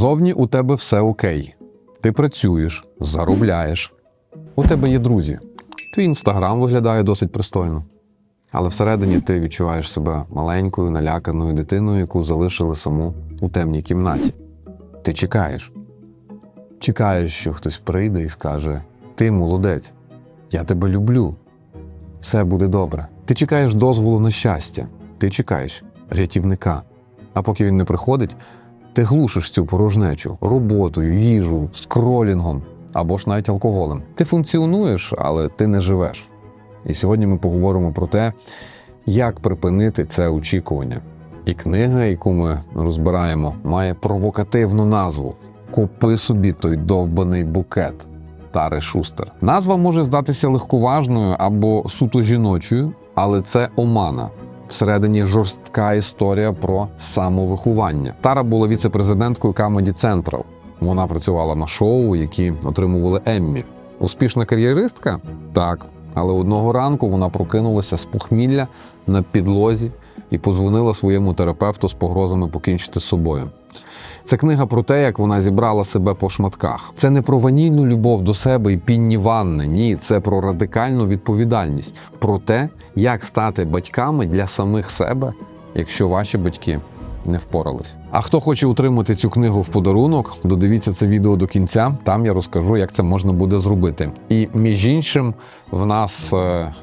Зовні у тебе все окей. Ти працюєш, заробляєш. У тебе є друзі. Твій інстаграм виглядає досить пристойно. Але всередині ти відчуваєш себе маленькою, наляканою дитиною, яку залишили саму у темній кімнаті. Ти чекаєш. Чекаєш, що хтось прийде і скаже: Ти молодець, я тебе люблю. Все буде добре. Ти чекаєш дозволу на щастя, ти чекаєш рятівника. А поки він не приходить, ти глушиш цю порожнечу роботою, їжу, скролінгом або ж навіть алкоголем. Ти функціонуєш, але ти не живеш. І сьогодні ми поговоримо про те, як припинити це очікування. І книга, яку ми розбираємо, має провокативну назву Купи собі той довбаний букет. Тари Шустер. Назва може здатися легковажною або суто жіночою, але це омана. Всередині жорстка історія про самовиховання. Тара була віце-президенткою Comedy Central. Вона працювала на шоу, які отримували Еммі. Успішна кар'єристка? Так. Але одного ранку вона прокинулася з похмілля на підлозі і позвонила своєму терапевту з погрозами покінчити з собою. Це книга про те, як вона зібрала себе по шматках. Це не про ванільну любов до себе і пінні ванни. Ні, це про радикальну відповідальність, про те, як стати батьками для самих себе, якщо ваші батьки не впорались. А хто хоче отримати цю книгу в подарунок, додивіться це відео до кінця. Там я розкажу, як це можна буде зробити. І між іншим, в нас е,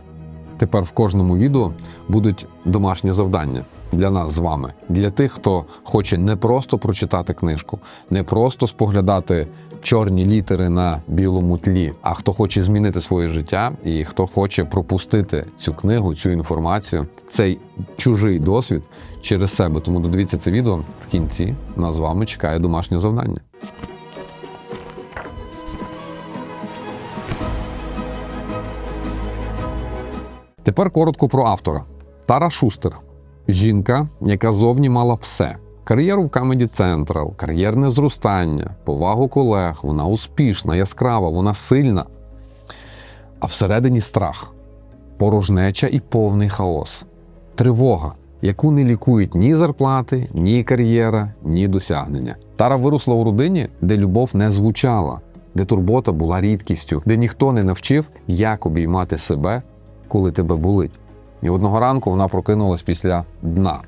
тепер в кожному відео будуть домашні завдання для нас з вами, для тих, хто хоче не просто прочитати книжку, не просто споглядати чорні літери на білому тлі, а хто хоче змінити своє життя і хто хоче пропустити цю книгу, цю інформацію, цей чужий досвід через себе. Тому додивіться це відео в кінці. Нас з вами чекає домашнє завдання. Тепер коротко про автора. Тара Шустер жінка, яка зовні мала все: кар'єру в Comedy Central, кар'єрне зростання, повагу колег, вона успішна, яскрава, вона сильна. А всередині страх, порожнеча і повний хаос, тривога, яку не лікують ні зарплати, ні кар'єра, ні досягнення. Тара виросла у родині, де любов не звучала, де турбота була рідкістю, де ніхто не навчив, як обіймати себе, коли тебе болить. І одного ранку вона прокинулась після дна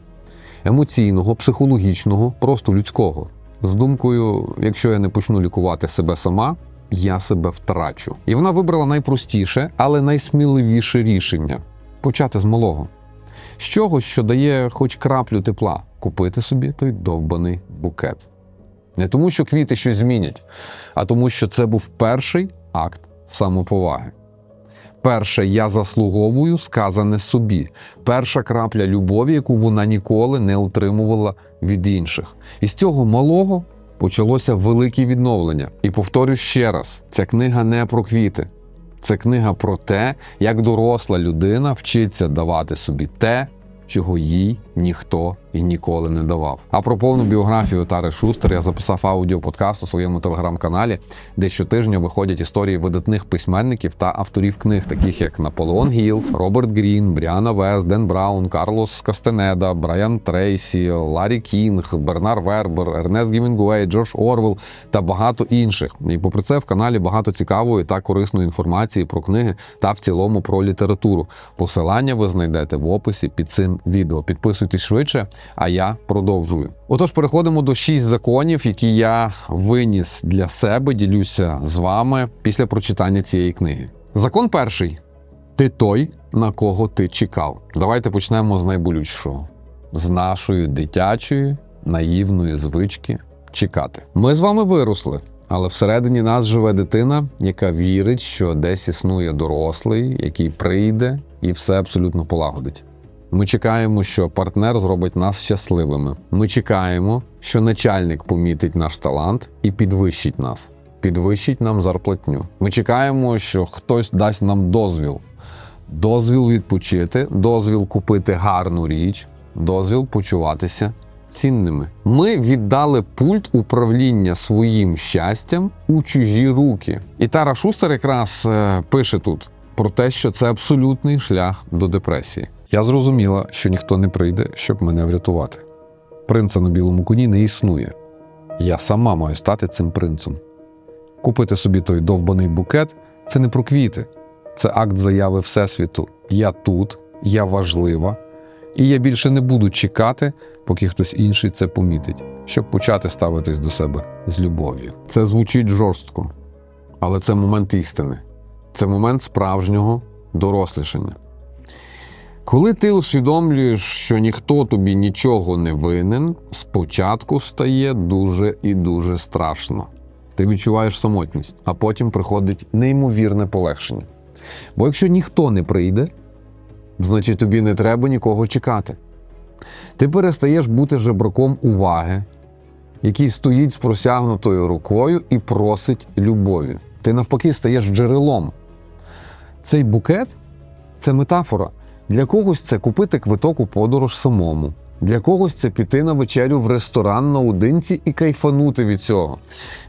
емоційного, психологічного, просто людського. З думкою, якщо я не почну лікувати себе сама, я себе втрачу. І вона вибрала найпростіше, але найсміливіше рішення почати з малого. З чогось, що дає хоч краплю тепла, купити собі той довбаний букет. Не тому, що квіти щось змінять, а тому, що це був перший акт самоповаги. Перше, я заслуговую сказане собі. Перша крапля любові, яку вона ніколи не отримувала від інших. І з цього малого почалося велике відновлення. І повторю ще раз: ця книга не про квіти. Це книга про те, як доросла людина вчиться давати собі те, чого їй ніхто і ніколи не давав. А про повну біографію Тари Шустер я записав аудіоподкаст у своєму телеграм-каналі, де щотижня виходять історії видатних письменників та авторів книг, таких як Наполеон Гіл, Роберт Грін, Бріана Вес, Ден Браун, Карлос Кастенеда, Брайан Трейсі, Ларі Кінг, Бернар Вербер, Ернест Гімінгуей, Джордж Орвел та багато інших. І попри це в каналі багато цікавої та корисної інформації про книги та в цілому про літературу. Посилання ви знайдете в описі під цим відео. Підписуйтесь швидше а я продовжую. Отож, переходимо до шість законів, які я виніс для себе, ділюся з вами після прочитання цієї книги. Закон перший: ти той, на кого ти чекав. Давайте почнемо з найболючішого: з нашої дитячої наївної звички чекати. Ми з вами виросли. Але всередині нас живе дитина, яка вірить, що десь існує дорослий, який прийде і все абсолютно полагодить. Ми чекаємо, що партнер зробить нас щасливими. Ми чекаємо, що начальник помітить наш талант і підвищить нас, підвищить нам зарплатню. Ми чекаємо, що хтось дасть нам дозвіл, дозвіл відпочити, дозвіл купити гарну річ, дозвіл почуватися цінними. Ми віддали пульт управління своїм щастям у чужі руки. І Тара Шустер якраз е, пише тут про те, що це абсолютний шлях до депресії. Я зрозуміла, що ніхто не прийде, щоб мене врятувати. Принца на білому коні не існує. Я сама маю стати цим принцем. Купити собі той довбаний букет це не про квіти, це акт заяви Всесвіту. Я тут, я важлива, і я більше не буду чекати, поки хтось інший це помітить, щоб почати ставитись до себе з любов'ю. Це звучить жорстко, але це момент істини, це момент справжнього дорослішання. Коли ти усвідомлюєш, що ніхто тобі нічого не винен, спочатку стає дуже і дуже страшно. Ти відчуваєш самотність, а потім приходить неймовірне полегшення. Бо якщо ніхто не прийде, значить тобі не треба нікого чекати. Ти перестаєш бути жебраком уваги, який стоїть з просягнутою рукою і просить любові. Ти навпаки стаєш джерелом. Цей букет це метафора. Для когось це купити квиток у подорож самому. Для когось це піти на вечерю в ресторан наодинці і кайфанути від цього.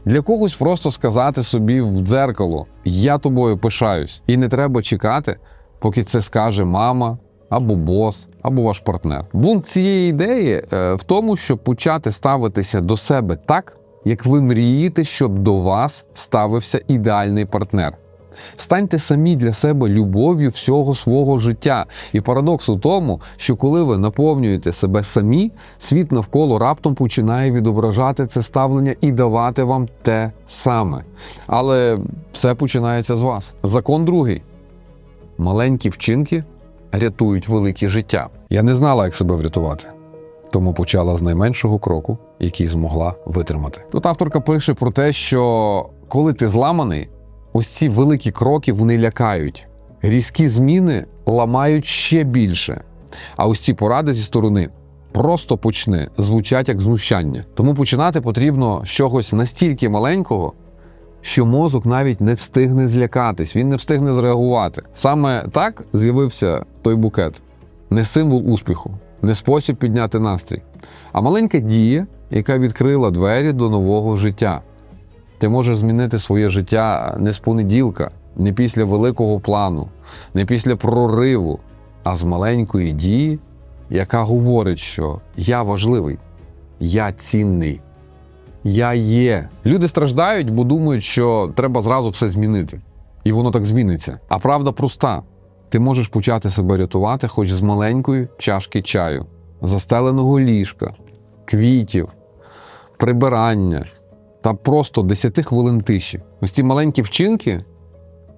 Для когось просто сказати собі в дзеркало: Я тобою пишаюсь. І не треба чекати, поки це скаже мама або бос, або ваш партнер. Бунт цієї ідеї е, в тому, щоб почати ставитися до себе так, як ви мрієте, щоб до вас ставився ідеальний партнер. Станьте самі для себе любов'ю всього свого життя. І парадокс у тому, що коли ви наповнюєте себе самі, світ навколо раптом починає відображати це ставлення і давати вам те саме. Але все починається з вас. Закон другий: маленькі вчинки рятують великі життя. Я не знала, як себе врятувати. Тому почала з найменшого кроку, який змогла витримати. Тут авторка пише про те, що коли ти зламаний, ось ці великі кроки вони лякають. Різкі зміни ламають ще більше. А ось ці поради зі сторони просто почни звучать як знущання. Тому починати потрібно з чогось настільки маленького, що мозок навіть не встигне злякатись, він не встигне зреагувати. Саме так з'явився той букет. Не символ успіху, не спосіб підняти настрій, а маленька дія, яка відкрила двері до нового життя. Ти можеш змінити своє життя не з понеділка, не після великого плану, не після прориву, а з маленької дії, яка говорить, що я важливий, я цінний, я є. Люди страждають, бо думають, що треба зразу все змінити. І воно так зміниться. А правда проста: ти можеш почати себе рятувати хоч з маленької чашки чаю, застеленого ліжка, квітів, прибирання та просто 10 хвилин тиші. Ось ці маленькі вчинки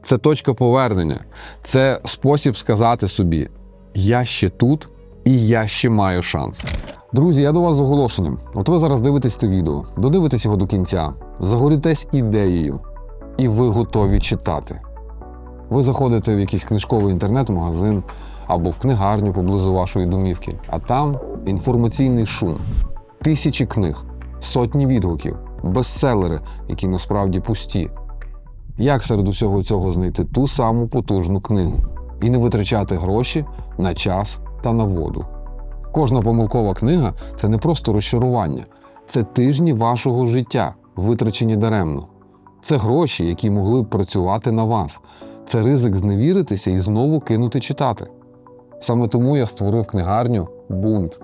це точка повернення, це спосіб сказати собі: я ще тут і я ще маю шанс. Друзі, я до вас з оголошенням. От ви зараз дивитесь це відео, додивитесь його до кінця, загорітесь ідеєю, і ви готові читати. Ви заходите в якийсь книжковий інтернет-магазин або в книгарню поблизу вашої домівки, а там інформаційний шум, тисячі книг, сотні відгуків, бестселери, які насправді пусті. Як серед усього цього знайти ту саму потужну книгу і не витрачати гроші на час та на воду? Кожна помилкова книга це не просто розчарування, це тижні вашого життя, витрачені даремно. Це гроші, які могли б працювати на вас. Це ризик зневіритися і знову кинути читати. Саме тому я створив книгарню Бунт.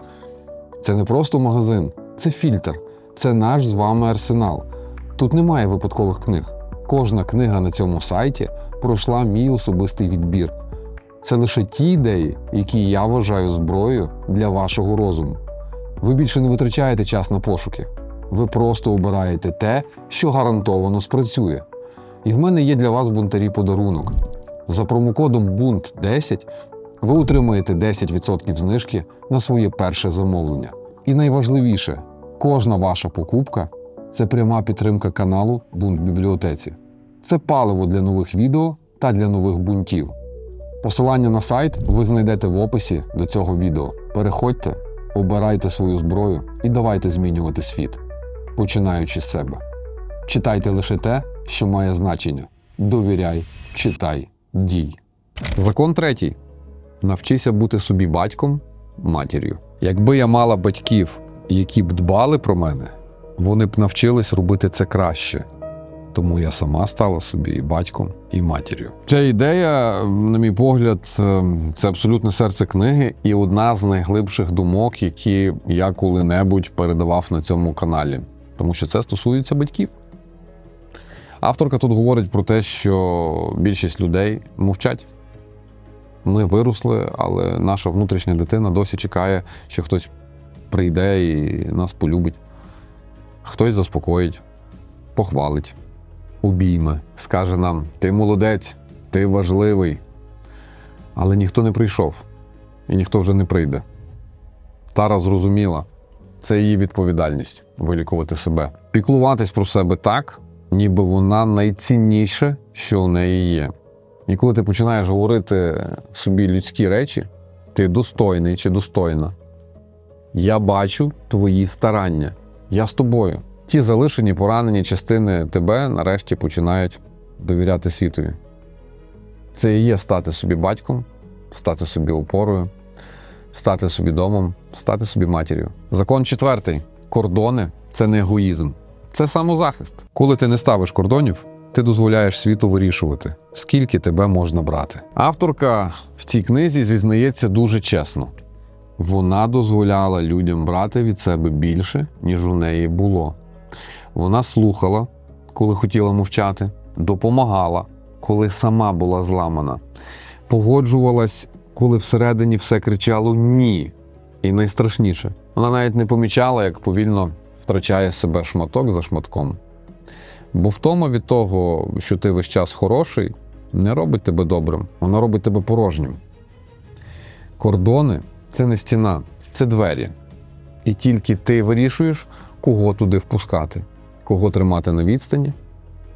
Це не просто магазин, це фільтр, це наш з вами арсенал. Тут немає випадкових книг. Кожна книга на цьому сайті пройшла мій особистий відбір. Це лише ті ідеї, які я вважаю зброєю для вашого розуму. Ви більше не витрачаєте час на пошуки. Ви просто обираєте те, що гарантовано спрацює. І в мене є для вас бунтарі подарунок. За промокодом BUNT10 ви отримаєте 10% знижки на своє перше замовлення. І найважливіше, кожна ваша покупка це пряма підтримка каналу Бунт Бібліотеці. Це паливо для нових відео та для нових бунтів. Посилання на сайт ви знайдете в описі до цього відео. Переходьте, обирайте свою зброю і давайте змінювати світ, починаючи з себе. Читайте лише те, що має значення. Довіряй, читай, дій. Закон третій. Навчися бути собі батьком, матір'ю. Якби я мала батьків, які б дбали про мене, вони б навчились робити це краще. Тому я сама стала собі і батьком, і матір'ю. Ця ідея, на мій погляд, е, це абсолютне серце книги і одна з найглибших думок, які я коли-небудь передавав на цьому каналі. тому що це стосується батьків. Авторка тут говорить про те, що більшість людей мовчать. Ми виросли, але наша внутрішня дитина досі чекає, що хтось прийде і нас полюбить. Хтось заспокоїть, похвалить, обійме, скаже нам: ти молодець, ти важливий. Але ніхто не прийшов, і ніхто вже не прийде. Тара зрозуміла, це її відповідальність вилікувати себе. Піклуватись про себе так, ніби вона найцінніше, що у неї є. І коли ти починаєш говорити собі людські речі, ти достойний чи достойна. Я бачу твої старання. Я з тобою. Ті залишені, поранені частини тебе нарешті починають довіряти світові. Це і є стати собі батьком, стати собі опорою, стати собі домом, стати собі матір'ю. Закон четвертий: кордони це не егоїзм, це самозахист. Коли ти не ставиш кордонів, ти дозволяєш світу вирішувати, скільки тебе можна брати. Авторка в цій книзі зізнається дуже чесно. Вона дозволяла людям брати від себе більше, ніж у неї було. Вона слухала, коли хотіла мовчати, допомагала, коли сама була зламана, погоджувалась, коли всередині все кричало ні. І найстрашніше, вона навіть не помічала, як повільно втрачає себе шматок за шматком. Бо втома від того, що ти весь час хороший, не робить тебе добрим, вона робить тебе порожнім. Кордони це не стіна, це двері. І тільки ти вирішуєш, кого туди впускати, кого тримати на відстані,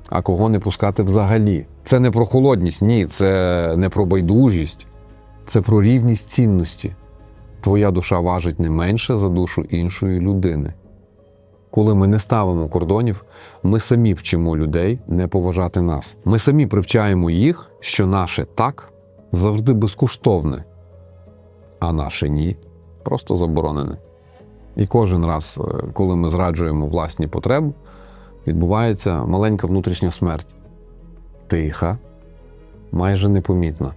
а кого не пускати взагалі. Це не про холодність, ні, це не про байдужість, це про рівність цінності. Твоя душа важить не менше за душу іншої людини. Коли ми не ставимо кордонів, ми самі вчимо людей не поважати нас. Ми самі привчаємо їх, що наше так завжди безкоштовне, а наше ні просто заборонене. І кожен раз, е, коли ми зраджуємо власні потреби, відбувається маленька внутрішня смерть. Тиха, майже непомітна,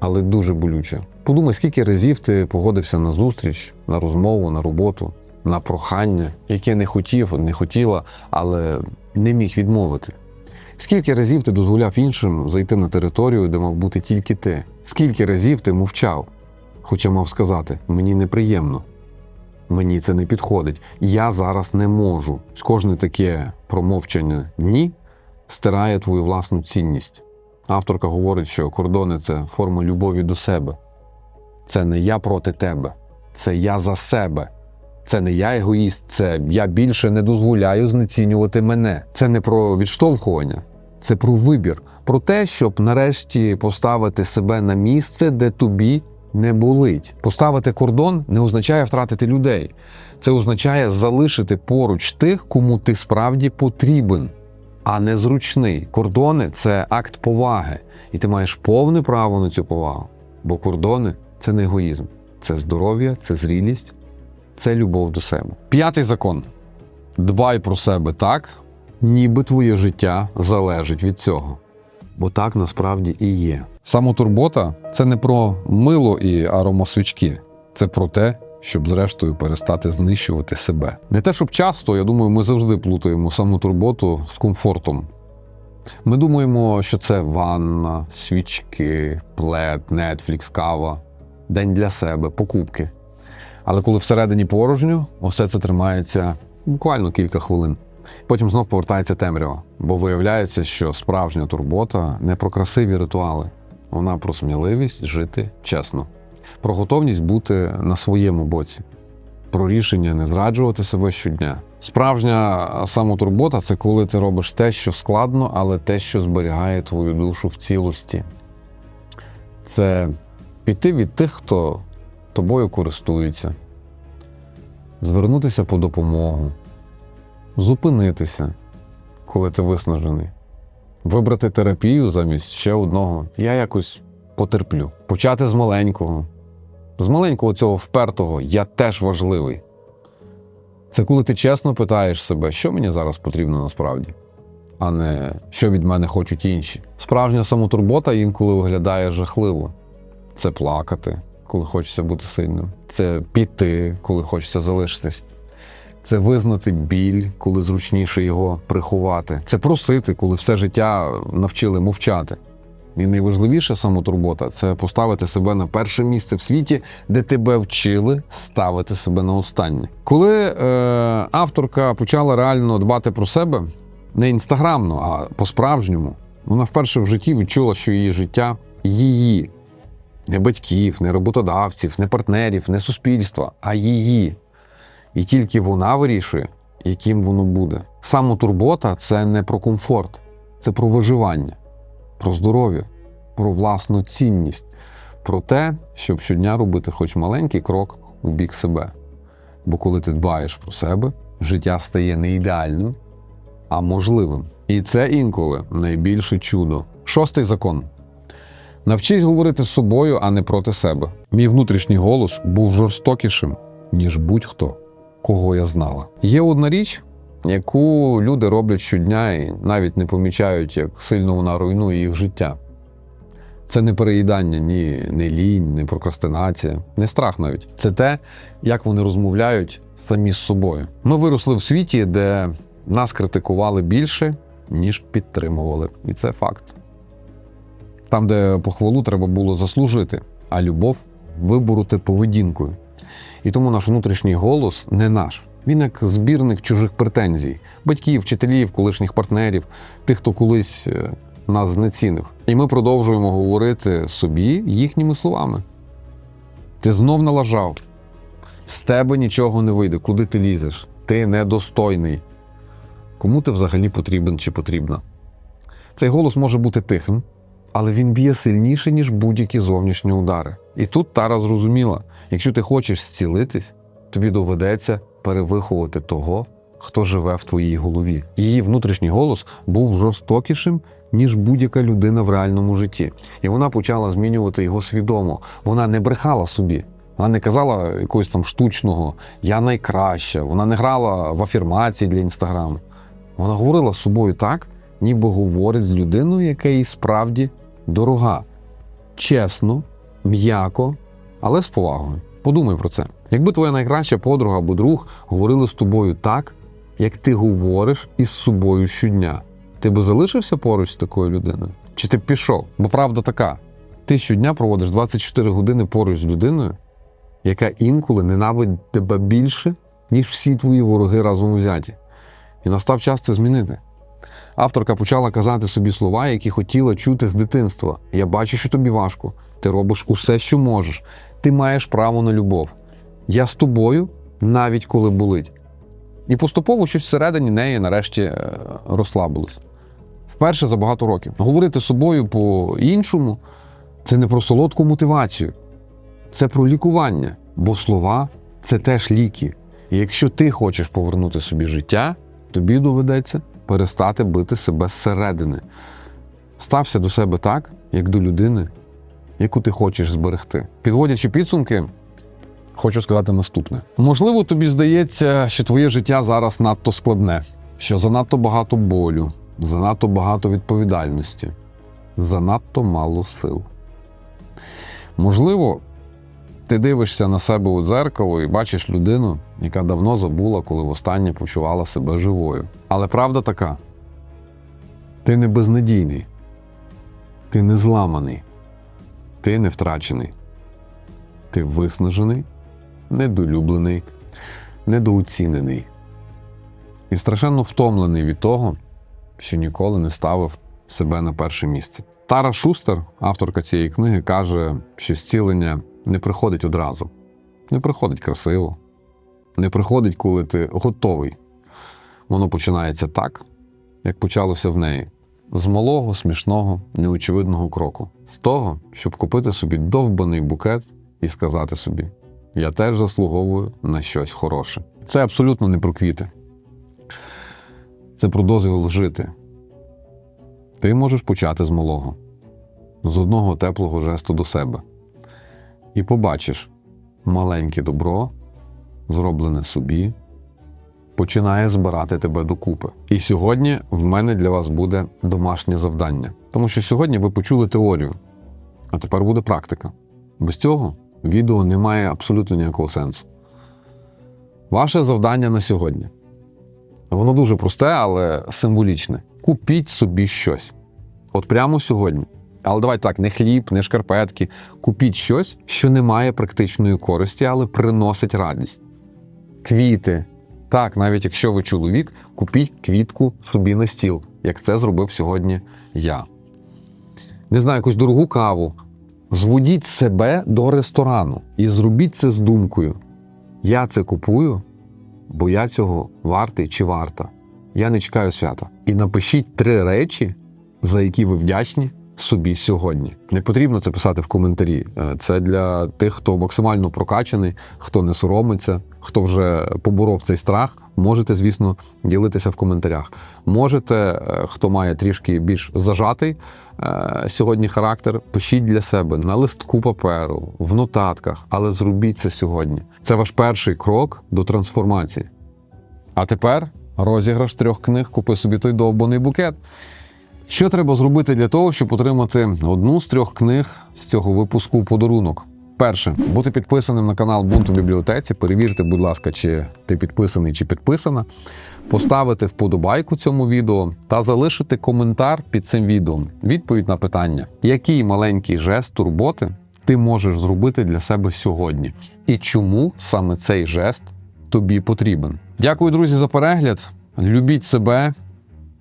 але дуже болюча. Подумай, скільки разів ти погодився на зустріч, на розмову, на роботу, на прохання, яке не хотів, не хотіла, але не міг відмовити. Скільки разів ти дозволяв іншим зайти на територію, де мав бути тільки ти? Скільки разів ти мовчав, хоча мав сказати, мені неприємно, мені це не підходить, я зараз не можу. Кожне таке промовчання ні стирає твою власну цінність. Авторка говорить, що кордони це форма любові до себе. Це не я проти тебе, це я за себе. Це не я егоїст, це я більше не дозволяю знецінювати мене. Це не про відштовхування, це про вибір, про те, щоб нарешті поставити себе на місце, де тобі не болить. Поставити кордон не означає втратити людей. Це означає залишити поруч тих, кому ти справді потрібен, а не зручний. Кордони це акт поваги, і ти маєш повне право на цю повагу. Бо кордони це не егоїзм, це здоров'я, це зрілість, це любов до себе. П'ятий закон: дбай про себе так, ніби твоє життя залежить від цього. Бо так насправді і є. Самотурбота це не про мило і аромасвічки, це про те, щоб зрештою перестати знищувати себе. Не те, щоб часто, я думаю, ми завжди плутаємо самотурботу з комфортом. Ми думаємо, що це ванна, свічки, плед, Netflix, кава, день для себе, покупки. Але коли всередині порожньо, усе це тримається буквально кілька хвилин. Потім знов повертається темрява, бо виявляється, що справжня турбота не про красиві ритуали, вона про сміливість жити чесно, про готовність бути на своєму боці, про рішення не зраджувати себе щодня. Справжня самотурбота це коли ти робиш те, що складно, але те, що зберігає твою душу в цілості. Це піти від тих, хто тобою користується, звернутися по допомогу, зупинитися, коли ти виснажений, вибрати терапію замість ще одного. Я якось потерплю. Почати з маленького. З маленького цього впертого я теж важливий. Це коли ти чесно питаєш себе, що мені зараз потрібно насправді, а не що від мене хочуть інші. Справжня самотурбота інколи виглядає жахливо. Це плакати, коли хочеться бути сильним. Це піти, коли хочеться залишитись. Це визнати біль, коли зручніше його приховати. Це просити, коли все життя навчили мовчати. І найважливіша самотурбота це поставити себе на перше місце в світі, де тебе вчили ставити себе на останнє. Коли е, авторка почала реально дбати про себе, не інстаграмно, а по-справжньому, вона вперше в житті відчула, що її життя її. Не батьків, не роботодавців, не партнерів, не суспільства, а її. І тільки вона вирішує, яким воно буде. Самотурбота це не про комфорт, це про виживання, про здоров'я, про власну цінність, про те, щоб щодня робити хоч маленький крок у бік себе. Бо коли ти дбаєш про себе, життя стає не ідеальним, а можливим. І це інколи найбільше чудо. Шостий закон. Навчись говорити з собою, а не проти себе. Мій внутрішній голос був жорстокішим, ніж будь-хто, кого я знала. Є одна річ, яку люди роблять щодня і навіть не помічають, як сильно вона руйнує їх життя. Це не переїдання, ні, не лінь, не прокрастинація, не страх навіть. Це те, як вони розмовляють самі з собою. Ми виросли в світі, де нас критикували більше, ніж підтримували. І це факт. Там, де похвалу треба було заслужити, а любов вибороти поведінкою. І тому наш внутрішній голос не наш. Він як збірник чужих претензій, батьків, вчителів, колишніх партнерів, тих, хто колись е, нас знецінив. І ми продовжуємо говорити собі їхніми словами. Ти знов налажав. З тебе нічого не вийде, куди ти лізеш? Ти недостойний. Кому ти взагалі потрібен чи потрібна? Цей голос може бути тихим, але він б'є сильніше, ніж будь-які зовнішні удари. І тут Тара зрозуміла: якщо ти хочеш зцілитись, тобі доведеться перевиховувати того, хто живе в твоїй голові. Її внутрішній голос був жорстокішим, ніж будь-яка людина в реальному житті. І вона почала змінювати його свідомо. Вона не брехала собі. Вона не казала якогось там штучного Я найкраща. Вона не грала в афірмації для інстаграму. Вона говорила з собою так, ніби говорить з людиною, яка їй справді дорога. Чесно, м'яко, але з повагою. Подумай про це. Якби твоя найкраща подруга або друг говорили з тобою так, як ти говориш із собою щодня, ти би залишився поруч з такою людиною? Чи ти б пішов? Бо правда така: ти щодня проводиш 24 години поруч з людиною, яка інколи ненавидить тебе більше, ніж всі твої вороги разом взяті. І настав час це змінити. Авторка почала казати собі слова, які хотіла чути з дитинства. Я бачу, що тобі важко. Ти робиш усе, що можеш. Ти маєш право на любов. Я з тобою, навіть коли болить. І поступово щось всередині неї нарешті е, розслабилось. Вперше за багато років. Говорити з собою по-іншому це не про солодку мотивацію, це про лікування. Бо слова це теж ліки. І якщо ти хочеш повернути собі життя, тобі доведеться перестати бити себе зсередини. Стався до себе так, як до людини, яку ти хочеш зберегти. Підводячи підсумки, хочу сказати наступне: можливо, тобі здається, що твоє життя зараз надто складне, що занадто багато болю, занадто багато відповідальності, занадто мало сил. Можливо, ти дивишся на себе у дзеркало і бачиш людину, яка давно забула, коли востаннє почувала себе живою. Але правда така: ти не безнадійний, ти не зламаний, ти не втрачений, ти виснажений, недолюблений, недооцінений. І страшенно втомлений від того, що ніколи не ставив себе на перше місце. Тара Шустер, авторка цієї книги, каже, що зцілення не приходить одразу, не приходить красиво, не приходить, коли ти готовий. Воно починається так, як почалося в неї: з малого, смішного, неочевидного кроку, з того, щоб купити собі довбаний букет і сказати собі: Я теж заслуговую на щось хороше. Це абсолютно не про квіти. Це про дозвіл жити. Ти можеш почати з малого, з одного теплого жесту до себе. І побачиш, маленьке добро, зроблене собі, починає збирати тебе докупи. І сьогодні в мене для вас буде домашнє завдання. Тому що сьогодні ви почули теорію, а тепер буде практика. Без цього відео не має абсолютно ніякого сенсу. Ваше завдання на сьогодні. Воно дуже просте, але символічне. Купіть собі щось. От прямо сьогодні. Але давайте так, не хліб, не шкарпетки. Купіть щось, що не має практичної користі, але приносить радість. Квіти. Так, навіть якщо ви чоловік, купіть квітку собі на стіл, як це зробив сьогодні я. Не знаю, якусь дорогу каву. Зводіть себе до ресторану і зробіть це з думкою. Я це купую, бо я цього вартий чи варта. Я не чекаю свята. І напишіть три речі, за які ви вдячні собі сьогодні. Не потрібно це писати в коментарі. Е, Це для тих, хто максимально прокачаний, хто не соромиться, хто вже поборов цей страх. Можете, звісно, ділитися в коментарях. Можете, е, хто має трішки більш зажатий е, сьогодні характер, пишіть для себе на листку паперу, в нотатках, але зробіть це сьогодні. Це ваш перший крок до трансформації. А тепер розіграш трьох книг, купи собі той довбаний букет. Що треба зробити для того, щоб отримати одну з трьох книг з цього випуску подарунок? Перше, бути підписаним на канал Бунт бібліотеці. Перевірте, будь ласка, чи ти підписаний чи підписана. Поставити вподобайку цьому відео та залишити коментар під цим відео. Відповідь на питання, який маленький жест турботи ти можеш зробити для себе сьогодні, і чому саме цей жест тобі потрібен. Дякую, друзі, за перегляд. Любіть себе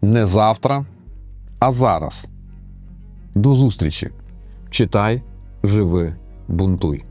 не завтра, а зараз. До зустрічі. Читай, живи, бунтуй.